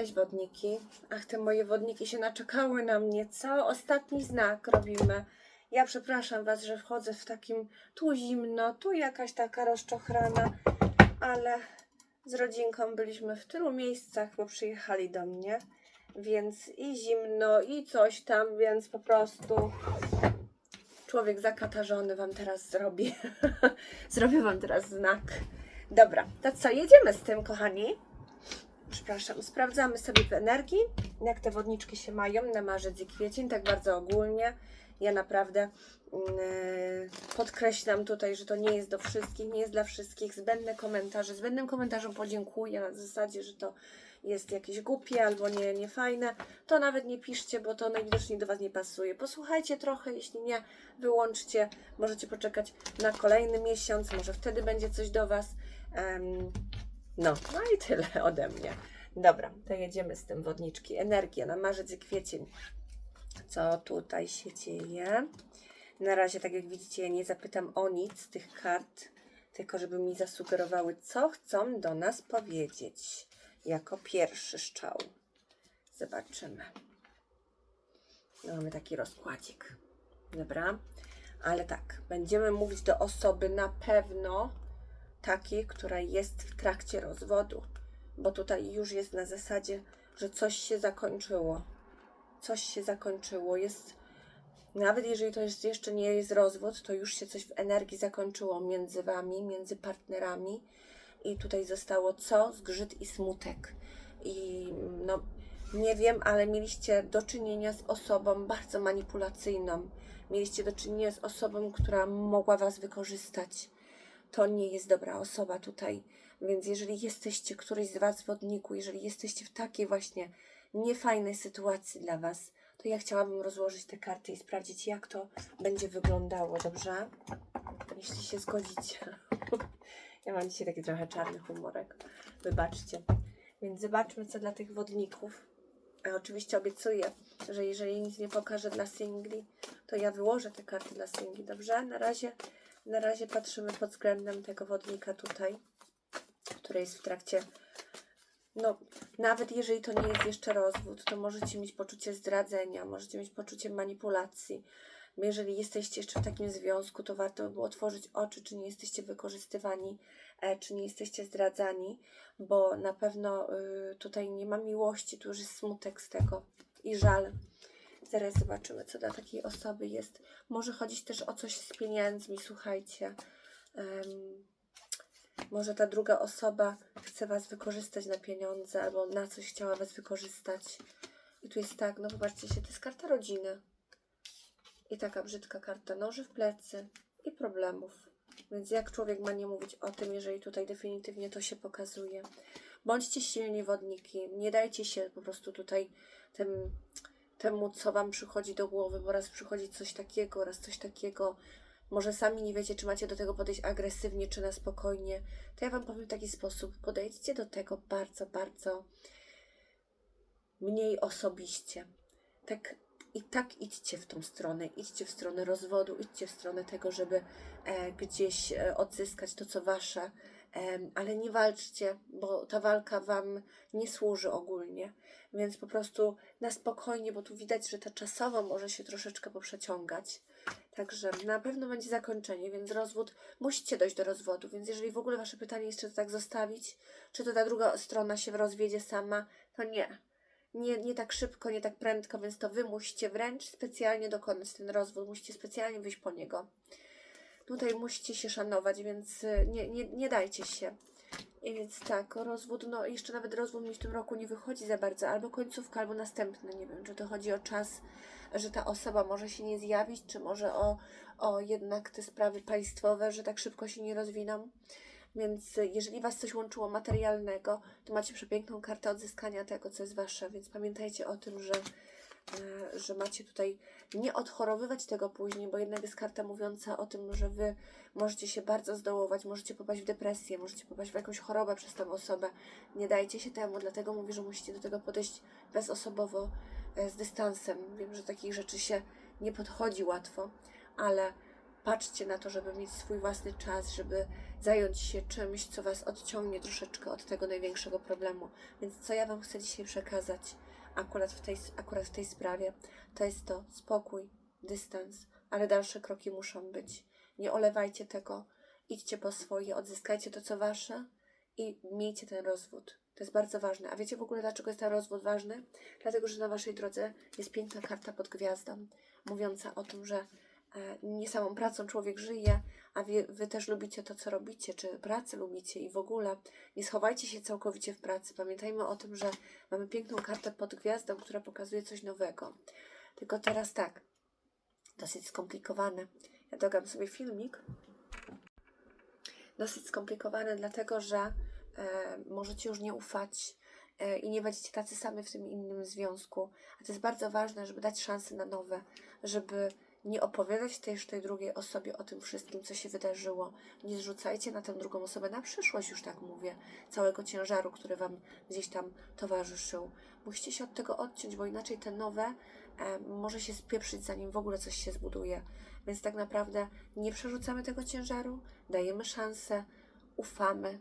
Cześć wodniki. Ach, te moje wodniki się naczekały na mnie. Co? Ostatni znak robimy. Ja przepraszam Was, że wchodzę w takim tu zimno, tu jakaś taka rozczochrana, ale z rodzinką byliśmy w tylu miejscach, bo przyjechali do mnie, więc i zimno, i coś tam, więc po prostu człowiek zakatarzony Wam teraz zrobi. Zrobię Wam teraz znak. Dobra, to co, jedziemy z tym, kochani? Przepraszam, sprawdzamy sobie w energii, jak te wodniczki się mają na marzec i kwiecień, tak bardzo ogólnie. Ja naprawdę yy, podkreślam tutaj, że to nie jest do wszystkich, nie jest dla wszystkich. Zbędne komentarze, zbędnym komentarzom podziękuję na zasadzie, że to jest jakieś głupie albo nie, niefajne. To nawet nie piszcie, bo to najwidoczniej do Was nie pasuje. Posłuchajcie trochę, jeśli nie, wyłączcie. Możecie poczekać na kolejny miesiąc, może wtedy będzie coś do Was. Em, no, no i tyle ode mnie. Dobra, to jedziemy z tym wodniczki. Energia na marzec i kwiecień. Co tutaj się dzieje? Na razie, tak jak widzicie, ja nie zapytam o nic z tych kart, tylko żeby mi zasugerowały, co chcą do nas powiedzieć. Jako pierwszy szczał. Zobaczymy. No, mamy taki rozkładzik. Dobra, ale tak, będziemy mówić do osoby na pewno takiej, która jest w trakcie rozwodu, bo tutaj już jest na zasadzie, że coś się zakończyło. Coś się zakończyło. Jest, nawet jeżeli to jest, jeszcze nie jest rozwód, to już się coś w energii zakończyło między wami, między partnerami. I tutaj zostało co? Zgrzyt i smutek. I no, nie wiem, ale mieliście do czynienia z osobą bardzo manipulacyjną. Mieliście do czynienia z osobą, która mogła was wykorzystać to nie jest dobra osoba tutaj. Więc jeżeli jesteście, któryś z Was wodniku, jeżeli jesteście w takiej właśnie niefajnej sytuacji dla Was, to ja chciałabym rozłożyć te karty i sprawdzić, jak to będzie wyglądało, dobrze? Jeśli się zgodzicie. Ja mam dzisiaj taki trochę czarny humorek. Wybaczcie. Więc zobaczmy, co dla tych wodników. A oczywiście obiecuję, że jeżeli nic nie pokażę dla singli, to ja wyłożę te karty dla singli, dobrze? Na razie na razie patrzymy pod względem tego wodnika tutaj, który jest w trakcie. No, nawet jeżeli to nie jest jeszcze rozwód, to możecie mieć poczucie zdradzenia, możecie mieć poczucie manipulacji. Jeżeli jesteście jeszcze w takim związku, to warto by było otworzyć oczy, czy nie jesteście wykorzystywani, e, czy nie jesteście zdradzani, bo na pewno y, tutaj nie ma miłości, tu już jest smutek z tego i żal. Zaraz zobaczymy, co dla takiej osoby jest. Może chodzić też o coś z pieniędzmi, słuchajcie. Em, może ta druga osoba chce Was wykorzystać na pieniądze, albo na coś chciała Was wykorzystać. I tu jest tak, no popatrzcie się, to jest karta rodziny. I taka brzydka karta noży w plecy i problemów. Więc jak człowiek ma nie mówić o tym, jeżeli tutaj definitywnie to się pokazuje? Bądźcie silni wodniki, nie dajcie się po prostu tutaj tym temu, co Wam przychodzi do głowy, bo raz przychodzi coś takiego, raz coś takiego. Może sami nie wiecie, czy macie do tego podejść agresywnie, czy na spokojnie. To ja Wam powiem w taki sposób. Podejdźcie do tego bardzo, bardzo mniej osobiście. Tak i tak idźcie w tą stronę, idźcie w stronę rozwodu, idźcie w stronę tego, żeby e, gdzieś e, odzyskać to, co wasze, ale nie walczcie, bo ta walka wam nie służy ogólnie, więc po prostu na spokojnie, bo tu widać, że ta czasowo może się troszeczkę poprzeciągać. Także na pewno będzie zakończenie, więc rozwód, musicie dojść do rozwodu, więc jeżeli w ogóle wasze pytanie jest, czy to tak zostawić, czy to ta druga strona się rozwiedzie sama, to nie nie, nie tak szybko, nie tak prędko, więc to wy musicie wręcz specjalnie dokonać ten rozwód, musicie specjalnie wyjść po niego. Tutaj musicie się szanować, więc y, nie, nie, nie dajcie się. I więc tak, rozwód, no jeszcze nawet rozwód mi w tym roku nie wychodzi za bardzo, albo końcówka, albo następny, nie wiem, czy to chodzi o czas, że ta osoba może się nie zjawić, czy może o, o jednak te sprawy państwowe, że tak szybko się nie rozwiną. Więc y, jeżeli Was coś łączyło materialnego, to macie przepiękną kartę odzyskania tego, co jest Wasze. Więc pamiętajcie o tym, że, że macie tutaj nie odchorowywać tego później, bo jednak jest karta mówiąca o tym, że Wy możecie się bardzo zdołować, możecie popaść w depresję, możecie popaść w jakąś chorobę przez tą osobę. Nie dajcie się temu, dlatego mówię, że musicie do tego podejść bezosobowo, e, z dystansem. Wiem, że takich rzeczy się nie podchodzi łatwo, ale patrzcie na to, żeby mieć swój własny czas, żeby zająć się czymś, co Was odciągnie troszeczkę od tego największego problemu. Więc co ja Wam chcę dzisiaj przekazać akurat w tej, akurat w tej sprawie, to jest to spokój, dystans, ale dalsze kroki muszą być. Nie olewajcie tego, idźcie po swoje, odzyskajcie to, co Wasze i miejcie ten rozwód. To jest bardzo ważne. A wiecie w ogóle, dlaczego jest ten rozwód ważny? Dlatego, że na Waszej drodze jest piękna karta pod gwiazdą, mówiąca o tym, że e, nie samą pracą człowiek żyje, a wy, wy też lubicie to, co robicie, czy pracę lubicie i w ogóle nie schowajcie się całkowicie w pracy. Pamiętajmy o tym, że mamy piękną kartę pod gwiazdą, która pokazuje coś nowego. Tylko teraz tak, dosyć skomplikowane. Ja dogam sobie filmik. Dosyć skomplikowane, dlatego że e, możecie już nie ufać e, i nie będziecie tacy sami w tym innym związku. A to jest bardzo ważne, żeby dać szansę na nowe, żeby nie opowiadać też tej drugiej osobie o tym wszystkim, co się wydarzyło. Nie zrzucajcie na tę drugą osobę, na przyszłość już tak mówię, całego ciężaru, który Wam gdzieś tam towarzyszył. Musicie się od tego odciąć, bo inaczej te nowe e, może się spieprzyć, zanim w ogóle coś się zbuduje. Więc tak naprawdę nie przerzucamy tego ciężaru, dajemy szansę, ufamy.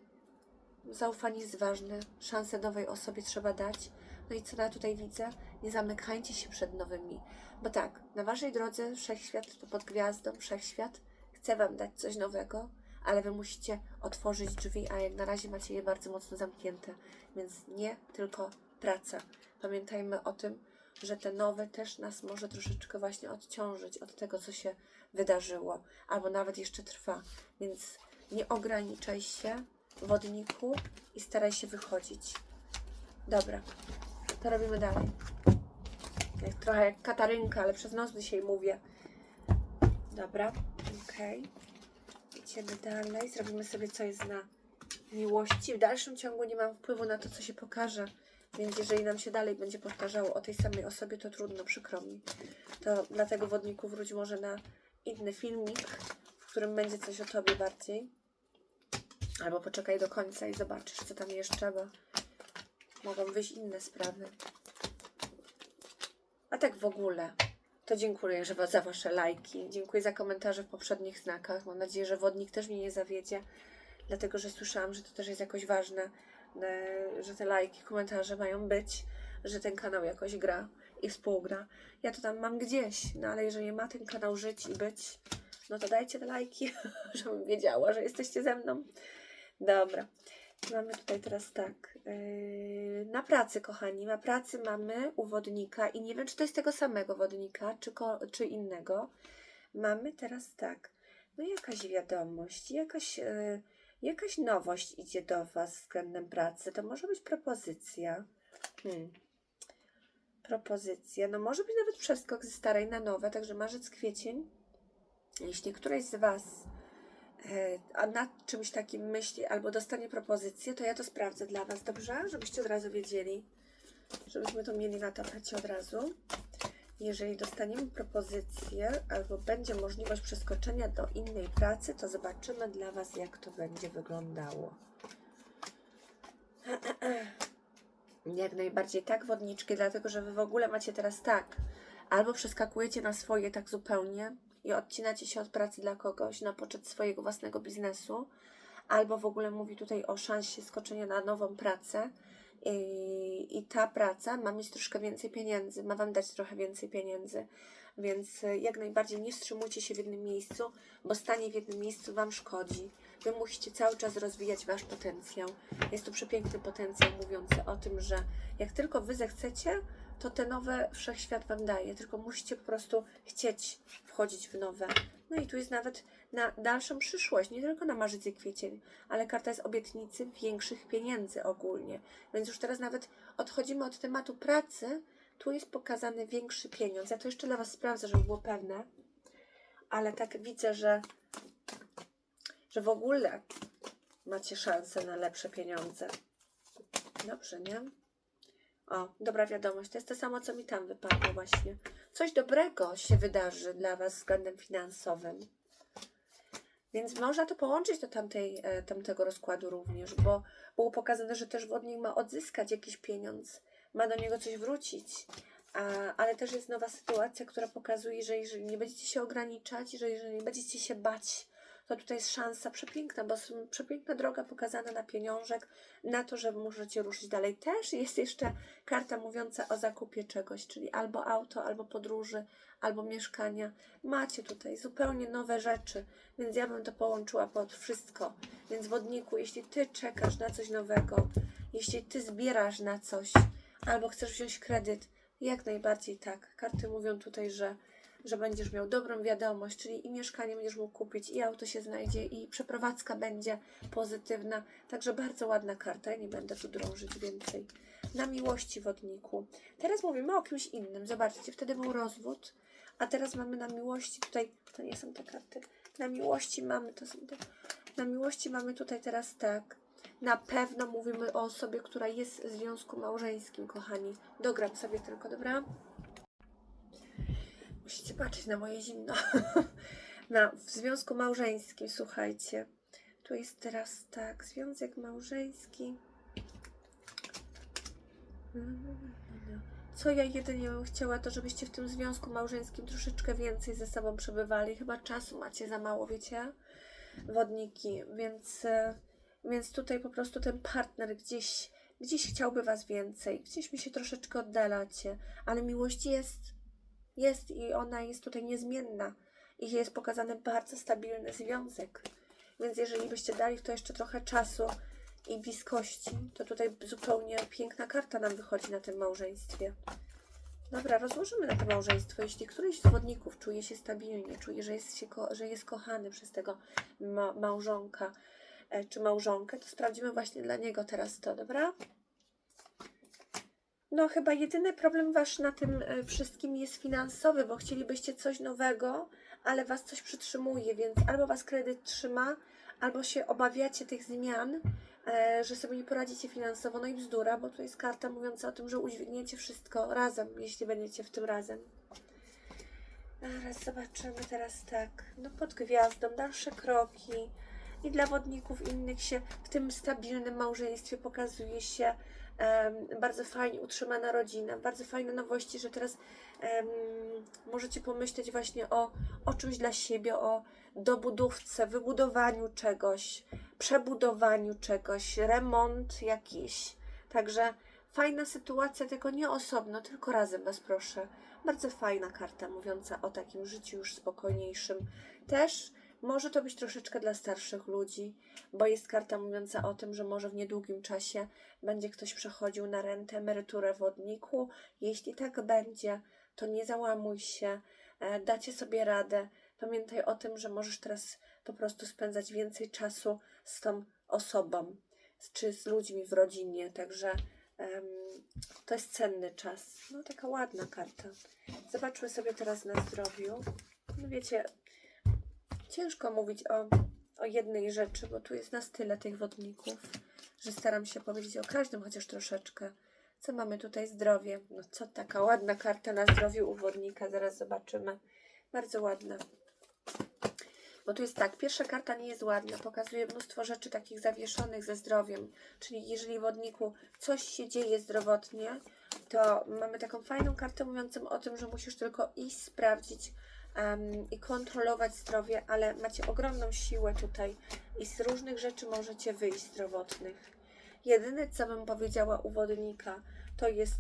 Zaufanie jest ważne, szansę nowej osobie trzeba dać. No i co ja tutaj widzę? Nie zamykajcie się przed nowymi. Bo tak, na waszej drodze wszechświat to pod gwiazdą, wszechświat chce wam dać coś nowego, ale wy musicie otworzyć drzwi, a jak na razie macie je bardzo mocno zamknięte. Więc nie tylko praca. Pamiętajmy o tym, że te nowe też nas może troszeczkę właśnie odciążyć od tego, co się wydarzyło, albo nawet jeszcze trwa. Więc nie ograniczaj się, wodniku, i staraj się wychodzić. Dobra, to robimy dalej. Jak, trochę jak Katarynka, ale przez nos dzisiaj mówię. Dobra, okej. Idziemy dalej. Zrobimy sobie coś na miłości. W dalszym ciągu nie mam wpływu na to, co się pokaże. Więc jeżeli nam się dalej będzie powtarzało o tej samej osobie, to trudno, przykro mi. To dlatego wodniku wróć może na inny filmik, w którym będzie coś o tobie bardziej. Albo poczekaj do końca i zobaczysz, co tam jeszcze, bo mogą wyjść inne sprawy. A tak w ogóle, to dziękuję że za Wasze lajki. Dziękuję za komentarze w poprzednich znakach. Mam nadzieję, że wodnik też mnie nie zawiedzie, dlatego że słyszałam, że to też jest jakoś ważne, e, że te lajki, komentarze mają być, że ten kanał jakoś gra i współgra. Ja to tam mam gdzieś, no ale jeżeli ma ten kanał żyć i być, no to dajcie te lajki, żebym wiedziała, że jesteście ze mną. Dobra. Mamy tutaj teraz tak. Yy, na pracy, kochani. Na pracy mamy u wodnika i nie wiem, czy to jest tego samego wodnika, czy, ko, czy innego. Mamy teraz tak. No jakaś wiadomość, jakaś, yy, jakaś nowość idzie do Was względem pracy. To może być propozycja. Hmm. Propozycja. No może być nawet przeskok ze starej na nowe, także marzec, kwiecień. Jeśli któreś z Was a nad czymś takim myśli albo dostanie propozycję, to ja to sprawdzę dla Was, dobrze? Żebyście od razu wiedzieli, żebyśmy to mieli na tapecie od razu. Jeżeli dostaniemy propozycję albo będzie możliwość przeskoczenia do innej pracy, to zobaczymy dla Was, jak to będzie wyglądało. Jak najbardziej tak, wodniczki, dlatego że Wy w ogóle macie teraz tak, albo przeskakujecie na swoje tak zupełnie, i odcinacie się od pracy dla kogoś na poczet swojego własnego biznesu, albo w ogóle mówi tutaj o szansie skoczenia na nową pracę i, i ta praca ma mieć troszkę więcej pieniędzy, ma Wam dać trochę więcej pieniędzy, więc y, jak najbardziej nie wstrzymujcie się w jednym miejscu, bo stanie w jednym miejscu Wam szkodzi. Wy musicie cały czas rozwijać Wasz potencjał. Jest to przepiękny potencjał mówiący o tym, że jak tylko Wy zechcecie, to te nowe wszechświat Wam daje, tylko musicie po prostu chcieć wchodzić w nowe. No i tu jest nawet na dalszą przyszłość, nie tylko na marzec i kwiecień, ale karta jest obietnicy większych pieniędzy ogólnie. Więc już teraz nawet odchodzimy od tematu pracy, tu jest pokazany większy pieniądz. Ja to jeszcze dla Was sprawdzę, żeby było pewne, ale tak widzę, że, że w ogóle macie szansę na lepsze pieniądze. Dobrze, nie? O, dobra wiadomość. To jest to samo, co mi tam wypadło właśnie. Coś dobrego się wydarzy dla Was względem finansowym. Więc można to połączyć do tamtej, e, tamtego rozkładu również, bo było pokazane, że też wodnik ma odzyskać jakiś pieniądz, ma do niego coś wrócić. A, ale też jest nowa sytuacja, która pokazuje, że jeżeli nie będziecie się ograniczać, że jeżeli nie będziecie się bać, to tutaj jest szansa przepiękna, bo przepiękna droga pokazana na pieniążek, na to, że możecie ruszyć dalej. Też jest jeszcze karta mówiąca o zakupie czegoś, czyli albo auto, albo podróży, albo mieszkania. Macie tutaj zupełnie nowe rzeczy, więc ja bym to połączyła pod wszystko. Więc wodniku, jeśli ty czekasz na coś nowego, jeśli ty zbierasz na coś, albo chcesz wziąć kredyt, jak najbardziej tak. Karty mówią tutaj, że, że będziesz miał dobrą wiadomość, czyli i mieszkanie będziesz mógł kupić, i auto się znajdzie, i przeprowadzka będzie pozytywna. Także bardzo ładna karta. Ja nie będę tu drążyć więcej. Na miłości wodniku. Teraz mówimy o kimś innym. Zobaczcie, wtedy był rozwód, a teraz mamy na miłości tutaj. To nie są te karty. Na miłości mamy to są te. Na miłości mamy tutaj teraz tak. Na pewno mówimy o osobie, która jest w związku małżeńskim, kochani. Dogram sobie tylko, dobra? Musicie patrzeć na moje zimno. na, w związku małżeńskim, słuchajcie. Tu jest teraz tak, związek małżeński. Co ja jedynie bym chciała, to żebyście w tym związku małżeńskim troszeczkę więcej ze sobą przebywali. Chyba czasu macie za mało, wiecie? Wodniki, więc, e, więc tutaj po prostu ten partner gdzieś, gdzieś chciałby was więcej, gdzieś mi się troszeczkę oddalacie, ale miłość jest, jest i ona jest tutaj niezmienna i jest pokazany bardzo stabilny związek. Więc jeżeli byście dali w to jeszcze trochę czasu i bliskości, to tutaj zupełnie piękna karta nam wychodzi na tym małżeństwie. Dobra, rozłożymy na to małżeństwo. Jeśli któryś z wodników czuje się stabilnie, czuje, że jest, się że jest kochany przez tego ma- małżonka e, czy małżonkę, to sprawdzimy właśnie dla niego teraz to, dobra? No, chyba jedyny problem wasz na tym e, wszystkim jest finansowy, bo chcielibyście coś nowego, ale was coś przytrzymuje, więc albo was kredyt trzyma, albo się obawiacie tych zmian, e, że sobie nie poradzicie finansowo. No i bzdura, bo tu jest karta mówiąca o tym, że udźwigniecie wszystko razem, jeśli będziecie w tym razem. Zaraz zobaczymy teraz tak. No pod gwiazdą, dalsze kroki. I dla wodników innych się w tym stabilnym małżeństwie pokazuje się bardzo fajnie utrzymana rodzina, bardzo fajne nowości, że teraz em, możecie pomyśleć właśnie o, o czymś dla siebie, o dobudówce, wybudowaniu czegoś, przebudowaniu czegoś, remont jakiś. Także fajna sytuacja, tylko nie osobno, tylko razem Was proszę. Bardzo fajna karta mówiąca o takim życiu już spokojniejszym. Też może to być troszeczkę dla starszych ludzi, bo jest karta mówiąca o tym, że może w niedługim czasie będzie ktoś przechodził na rentę, emeryturę wodniku. Jeśli tak będzie, to nie załamuj się, e, dacie sobie radę. Pamiętaj o tym, że możesz teraz po prostu spędzać więcej czasu z tą osobą, czy z ludźmi w rodzinie, także em, to jest cenny czas. No taka ładna karta. Zobaczmy sobie teraz na zdrowiu. No wiecie, ciężko mówić o, o jednej rzeczy, bo tu jest nas tyle tych wodników, że staram się powiedzieć o każdym chociaż troszeczkę. Co mamy tutaj? Zdrowie. No co taka ładna karta na zdrowiu u wodnika, zaraz zobaczymy. Bardzo ładna. Bo tu jest tak, pierwsza karta nie jest ładna, pokazuje mnóstwo rzeczy takich zawieszonych ze zdrowiem. Czyli jeżeli wodniku coś się dzieje zdrowotnie, to mamy taką fajną kartę mówiącą o tym, że musisz tylko iść sprawdzić em, i kontrolować zdrowie, ale macie ogromną siłę tutaj i z różnych rzeczy możecie wyjść zdrowotnych. Jedyne, co bym powiedziała u wodnika, to jest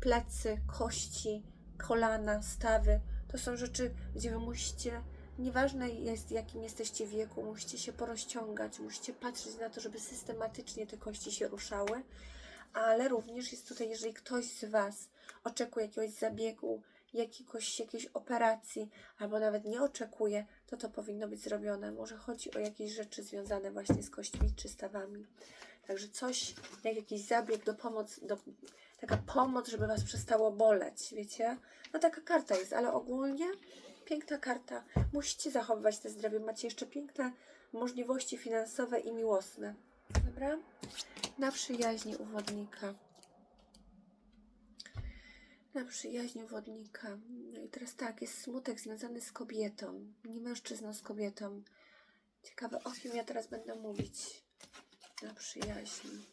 plecy, kości, kolana, stawy. To są rzeczy, gdzie wy musicie, nieważne jest jakim jesteście wieku, musicie się porozciągać, musicie patrzeć na to, żeby systematycznie te kości się ruszały, ale również jest tutaj, jeżeli ktoś z Was oczekuje jakiegoś zabiegu, jakiegoś, jakiejś operacji, albo nawet nie oczekuje, to to powinno być zrobione. Może chodzi o jakieś rzeczy związane właśnie z kośćmi czy stawami. Także coś, jak jakiś zabieg do pomoc, do, taka pomoc, żeby Was przestało boleć, wiecie? No taka karta jest, ale ogólnie piękna karta. Musicie zachowywać te zdrowie. Macie jeszcze piękne możliwości finansowe i miłosne. Dobra? Na przyjaźni u wodnika. Na przyjaźni u wodnika. No i teraz tak, jest smutek związany z kobietą. Nie mężczyzną z kobietą. Ciekawe, o kim ja teraz będę mówić. Na przyjaźni.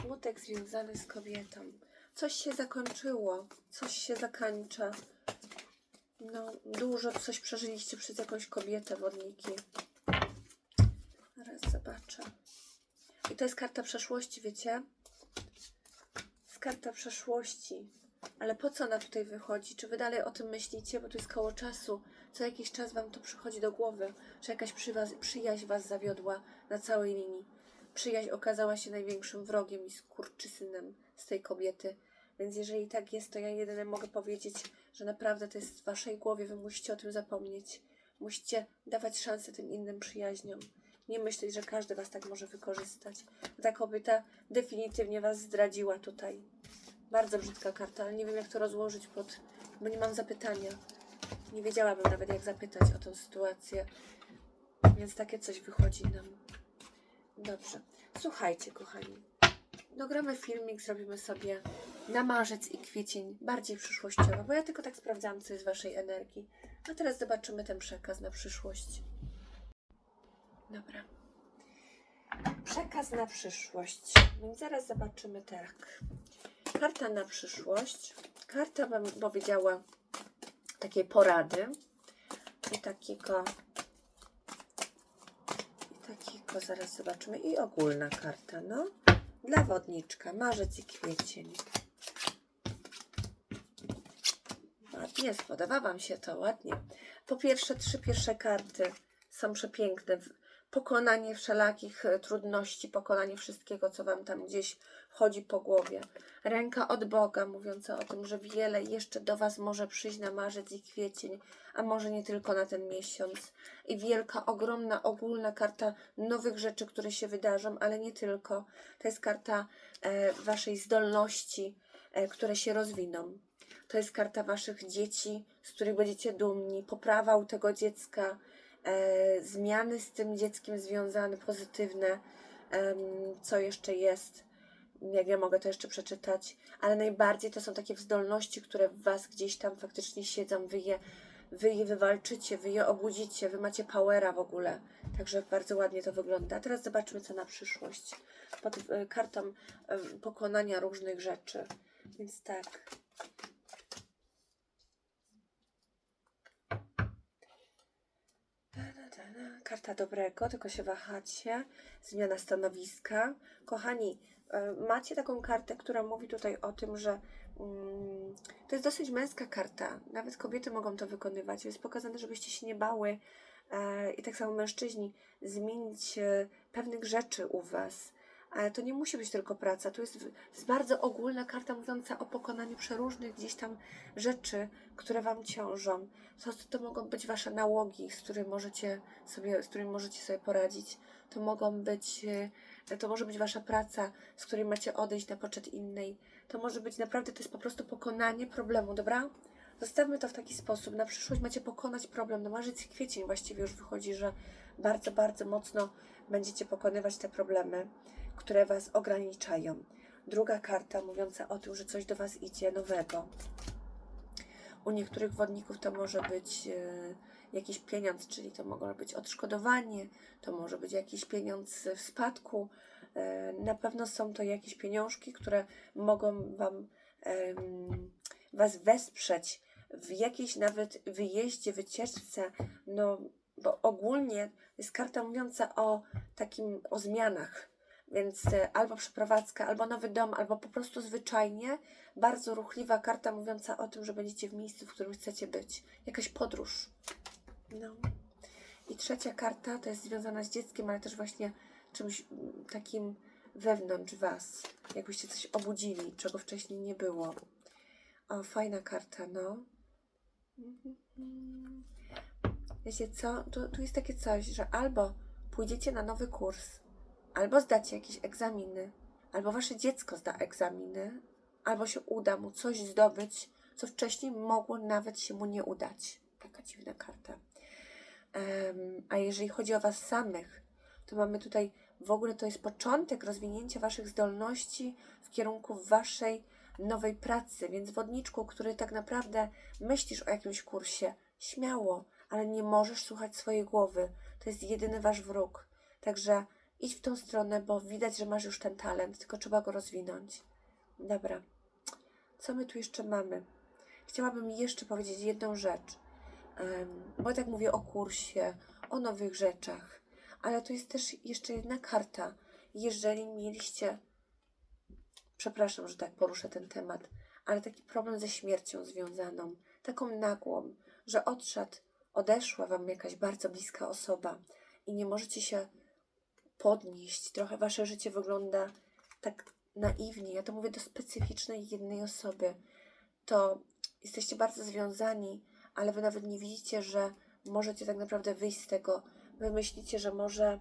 Smutek związany z kobietą. coś się zakończyło, coś się zakańcza. No, dużo coś przeżyliście przez jakąś kobietę, wodniki. Zaraz zobaczę. I to jest karta przeszłości, wiecie? Karta przeszłości. Ale po co ona tutaj wychodzi? Czy wy dalej o tym myślicie? Bo tu jest koło czasu. Co jakiś czas wam to przychodzi do głowy, że jakaś przywa- przyjaźń was zawiodła na całej linii. Przyjaźń okazała się największym wrogiem i skurczysynem z tej kobiety. Więc jeżeli tak jest, to ja jedyne mogę powiedzieć, że naprawdę to jest w waszej głowie. Wy musicie o tym zapomnieć. Musicie dawać szansę tym innym przyjaźniom. Nie myśleć, że każdy was tak może wykorzystać. Ta kobieta definitywnie was zdradziła tutaj. Bardzo brzydka karta, ale nie wiem jak to rozłożyć pod... bo nie mam zapytania. Nie wiedziałabym nawet jak zapytać o tę sytuację. Więc takie coś wychodzi nam. Dobrze. Słuchajcie, kochani. Dogramy filmik, zrobimy sobie na marzec i kwiecień bardziej przyszłościowo, bo ja tylko tak sprawdzam, co jest waszej energii. A teraz zobaczymy ten przekaz na przyszłość. Dobra. Przekaz na przyszłość. Więc zaraz zobaczymy tak. Karta na przyszłość. Karta wam powiedziała takiej porady. I takiego i takiego zaraz zobaczymy. I ogólna karta, no. Dla wodniczka, marzec i kwiecień. Ładnie, spodoba wam się to, ładnie. Po pierwsze, trzy pierwsze karty są przepiękne, pokonanie wszelakich e, trudności, pokonanie wszystkiego, co wam tam gdzieś chodzi po głowie. Ręka od Boga, mówiąca o tym, że wiele jeszcze do Was może przyjść na marzec i kwiecień, a może nie tylko na ten miesiąc. I wielka, ogromna, ogólna karta nowych rzeczy, które się wydarzą, ale nie tylko. To jest karta e, Waszej zdolności, e, które się rozwiną. To jest karta Waszych dzieci, z których będziecie dumni, poprawa u tego dziecka, zmiany z tym dzieckiem związane, pozytywne. Co jeszcze jest? jak ja mogę to jeszcze przeczytać, ale najbardziej to są takie zdolności, które w Was gdzieś tam faktycznie siedzą, wy je, wy je wywalczycie, wy je obudzicie, wy macie powera w ogóle. Także bardzo ładnie to wygląda. A teraz zobaczmy, co na przyszłość. Pod y, kartą pokonania różnych rzeczy. Więc tak. Karta dobrego, tylko się wahacie. Zmiana stanowiska. Kochani, e, macie taką kartę, która mówi tutaj o tym, że mm, to jest dosyć męska karta. Nawet kobiety mogą to wykonywać. Jest pokazane, żebyście się nie bały e, i tak samo mężczyźni zmienić e, pewnych rzeczy u Was. Ale to nie musi być tylko praca. To jest, jest bardzo ogólna karta mówiąca o pokonaniu przeróżnych gdzieś tam rzeczy, które Wam ciążą. To, to mogą być Wasze nałogi, z którymi możecie sobie, z którymi możecie sobie poradzić. To mogą być, e, to może być Wasza praca, z której macie odejść na poczet innej. To może być naprawdę, to jest po prostu pokonanie problemu, dobra? Zostawmy to w taki sposób. Na przyszłość macie pokonać problem. No marzec kwiecień właściwie już wychodzi, że bardzo, bardzo mocno będziecie pokonywać te problemy, które Was ograniczają. Druga karta mówiąca o tym, że coś do Was idzie nowego. U niektórych wodników to może być e, jakiś pieniądz, czyli to mogło być odszkodowanie, to może być jakiś pieniądz w spadku. E, na pewno są to jakieś pieniążki, które mogą Wam Was wesprzeć w jakiejś nawet wyjeździe, wycieczce, no bo ogólnie jest karta mówiąca o takim, o zmianach, więc e, albo przeprowadzka, albo nowy dom, albo po prostu zwyczajnie bardzo ruchliwa karta mówiąca o tym, że będziecie w miejscu, w którym chcecie być. Jakaś podróż. No. I trzecia karta to jest związana z dzieckiem, ale też właśnie czymś mm, takim wewnątrz Was. Jakbyście coś obudzili, czego wcześniej nie było. O, fajna karta, no. Wiecie co? Tu, tu jest takie coś, że albo pójdziecie na nowy kurs, albo zdacie jakieś egzaminy, albo wasze dziecko zda egzaminy, albo się uda mu coś zdobyć, co wcześniej mogło nawet się mu nie udać. Taka dziwna karta. Em, a jeżeli chodzi o Was samych, to mamy tutaj w ogóle to jest początek rozwinięcia Waszych zdolności w kierunku Waszej nowej pracy. Więc wodniczku, który tak naprawdę myślisz o jakimś kursie, śmiało, ale nie możesz słuchać swojej głowy. To jest jedyny Wasz wróg. Także idź w tą stronę, bo widać, że masz już ten talent, tylko trzeba go rozwinąć. Dobra. Co my tu jeszcze mamy? Chciałabym jeszcze powiedzieć jedną rzecz, bo tak mówię o kursie, o nowych rzeczach, ale to jest też jeszcze jedna karta. Jeżeli mieliście, przepraszam, że tak poruszę ten temat, ale taki problem ze śmiercią związaną, taką nagłą, że odszedł, odeszła wam jakaś bardzo bliska osoba i nie możecie się podnieść, trochę wasze życie wygląda tak naiwnie, ja to mówię do specyficznej jednej osoby, to jesteście bardzo związani, ale wy nawet nie widzicie, że możecie tak naprawdę wyjść z tego. Wy myślicie, że może,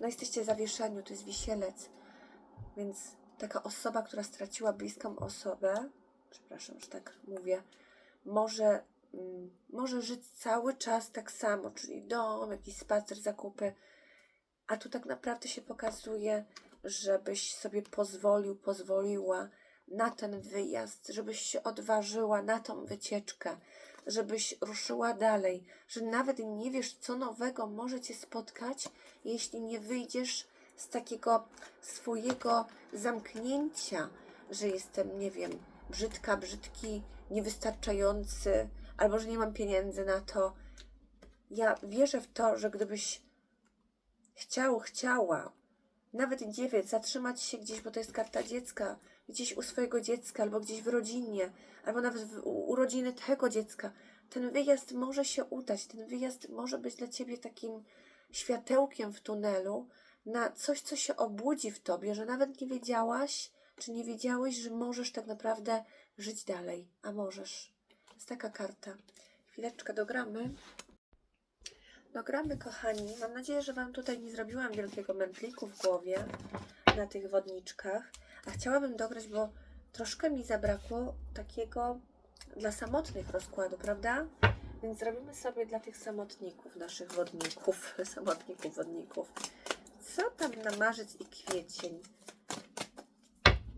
no jesteście zawieszeniu, to jest wisielec, więc taka osoba, która straciła bliską osobę, przepraszam, że tak mówię, może, mm, może żyć cały czas tak samo, czyli dom, jakiś spacer, zakupy, a tu tak naprawdę się pokazuje, żebyś sobie pozwolił, pozwoliła na ten wyjazd, żebyś się odważyła na tą wycieczkę, żebyś ruszyła dalej, że nawet nie wiesz, co nowego może cię spotkać, jeśli nie wyjdziesz z takiego swojego zamknięcia, że jestem, nie wiem, brzydka, brzydki, niewystarczający, albo że nie mam pieniędzy na to. Ja wierzę w to, że gdybyś chciał, chciała, nawet nie wiem, zatrzymać się gdzieś, bo to jest karta dziecka, gdzieś u swojego dziecka, albo gdzieś w rodzinie, albo nawet w, u, u rodziny tego dziecka, ten wyjazd może się udać, ten wyjazd może być dla ciebie takim światełkiem w tunelu na coś, co się obudzi w tobie, że nawet nie wiedziałaś, czy nie wiedziałeś, że możesz tak naprawdę żyć dalej, a możesz. Jest taka karta. Chwileczkę dogramy. Dogramy, kochani. Mam nadzieję, że Wam tutaj nie zrobiłam wielkiego mętliku w głowie na tych wodniczkach. A chciałabym dograć, bo troszkę mi zabrakło takiego dla samotnych rozkładu, prawda? Więc zrobimy sobie dla tych samotników, naszych wodników, samotników, wodników. Co tam na marzec i kwiecień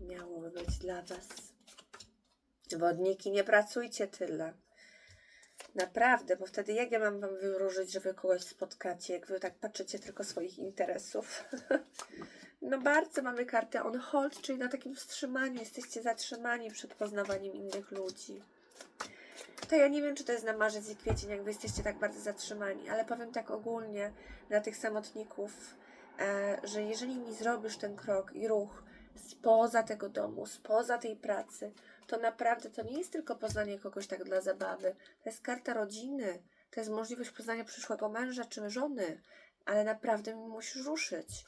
miało być dla Was? Wodniki, nie pracujcie tyle. Naprawdę, bo wtedy jak ja mam Wam wyróżyć, że Wy kogoś spotkacie, jak Wy tak patrzycie tylko swoich interesów? no bardzo mamy kartę on hold, czyli na takim wstrzymaniu. Jesteście zatrzymani przed poznawaniem innych ludzi. To ja nie wiem, czy to jest na marzec i kwiecień, jak Wy jesteście tak bardzo zatrzymani, ale powiem tak ogólnie dla tych samotników, e, że jeżeli mi zrobisz ten krok i ruch spoza tego domu, spoza tej pracy, to naprawdę to nie jest tylko poznanie kogoś tak dla zabawy. To jest karta rodziny, to jest możliwość poznania przyszłego męża czy żony, ale naprawdę musisz ruszyć,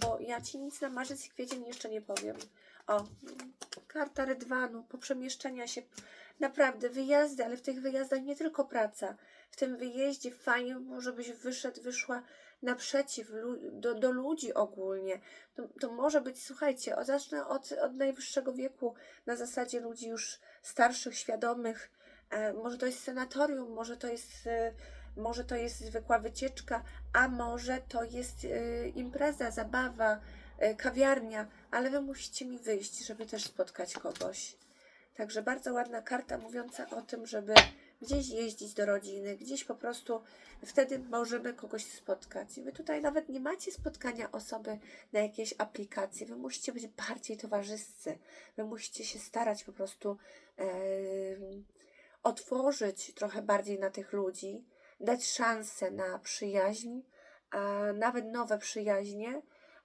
bo ja ci nic na marzec i kwiecień jeszcze nie powiem. O, karta rydwanu, poprzemieszczenia się, naprawdę wyjazdy, ale w tych wyjazdach nie tylko praca. W tym wyjeździe fajnie żebyś wyszedł, wyszła naprzeciw do, do ludzi ogólnie. To, to może być, słuchajcie, zacznę od, od najwyższego wieku, na zasadzie ludzi już starszych, świadomych. E, może to jest sanatorium, może to jest, e, może to jest zwykła wycieczka, a może to jest e, impreza, zabawa, kawiarnia, ale wy musicie mi wyjść, żeby też spotkać kogoś. Także bardzo ładna karta mówiąca o tym, żeby gdzieś jeździć do rodziny, gdzieś po prostu wtedy możemy kogoś spotkać. Wy tutaj nawet nie macie spotkania osoby na jakiejś aplikacji. Wy musicie być bardziej towarzyscy. Wy musicie się starać po prostu em, otworzyć trochę bardziej na tych ludzi, dać szansę na przyjaźń, a nawet nowe przyjaźnie.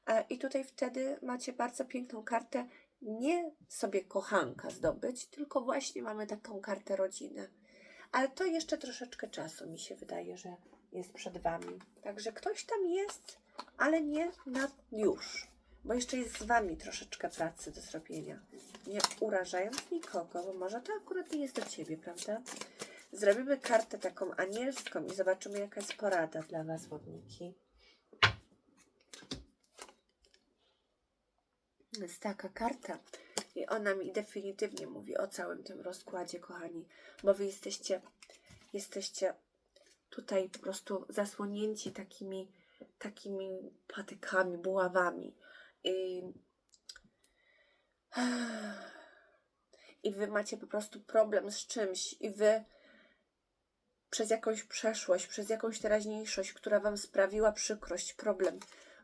E, I tutaj wtedy macie bardzo piękną kartę. Nie sobie kochanka zdobyć, tylko właśnie mamy taką kartę rodziny. Ale to jeszcze troszeczkę czasu mi się wydaje, że jest przed Wami. Także ktoś tam jest, ale nie na już. Bo jeszcze jest z Wami troszeczkę pracy do zrobienia. Nie urażając nikogo, bo może to akurat nie jest do Ciebie, prawda? Zrobimy kartę taką anielską i zobaczymy, jaka jest porada dla Was, wodniki. Jest taka karta i ona mi definitywnie mówi o całym tym rozkładzie, kochani, bo Wy jesteście, jesteście tutaj po prostu zasłonięci takimi, takimi patykami, buławami. I, I wy macie po prostu problem z czymś, i wy przez jakąś przeszłość, przez jakąś teraźniejszość, która wam sprawiła przykrość, problem,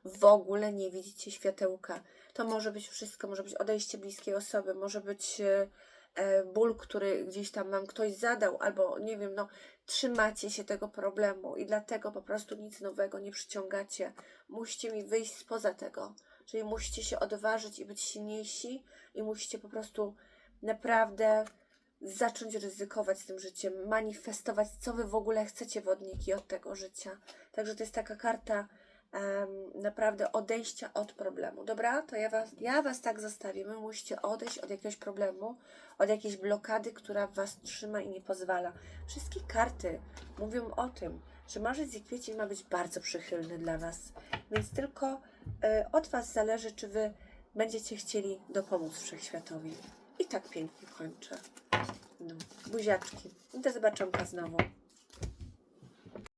w ogóle nie widzicie światełka. To może być wszystko, może być odejście bliskiej osoby, może być e, e, ból, który gdzieś tam nam ktoś zadał, albo nie wiem, no trzymacie się tego problemu i dlatego po prostu nic nowego nie przyciągacie. Musicie mi wyjść spoza tego. Czyli musicie się odważyć i być silniejsi i musicie po prostu naprawdę zacząć ryzykować z tym życiem, manifestować, co wy w ogóle chcecie wodniki od tego życia. Także to jest taka karta naprawdę odejścia od problemu. Dobra, to ja was, ja was tak zostawię. Musicie odejść od jakiegoś problemu, od jakiejś blokady, która was trzyma i nie pozwala. Wszystkie karty mówią o tym, że marzec i kwiecień ma być bardzo przychylny dla was. Więc tylko e, od was zależy, czy wy będziecie chcieli dopomóc wszechświatowi. I tak pięknie kończę. No, buziaczki. I do zobaczonka znowu.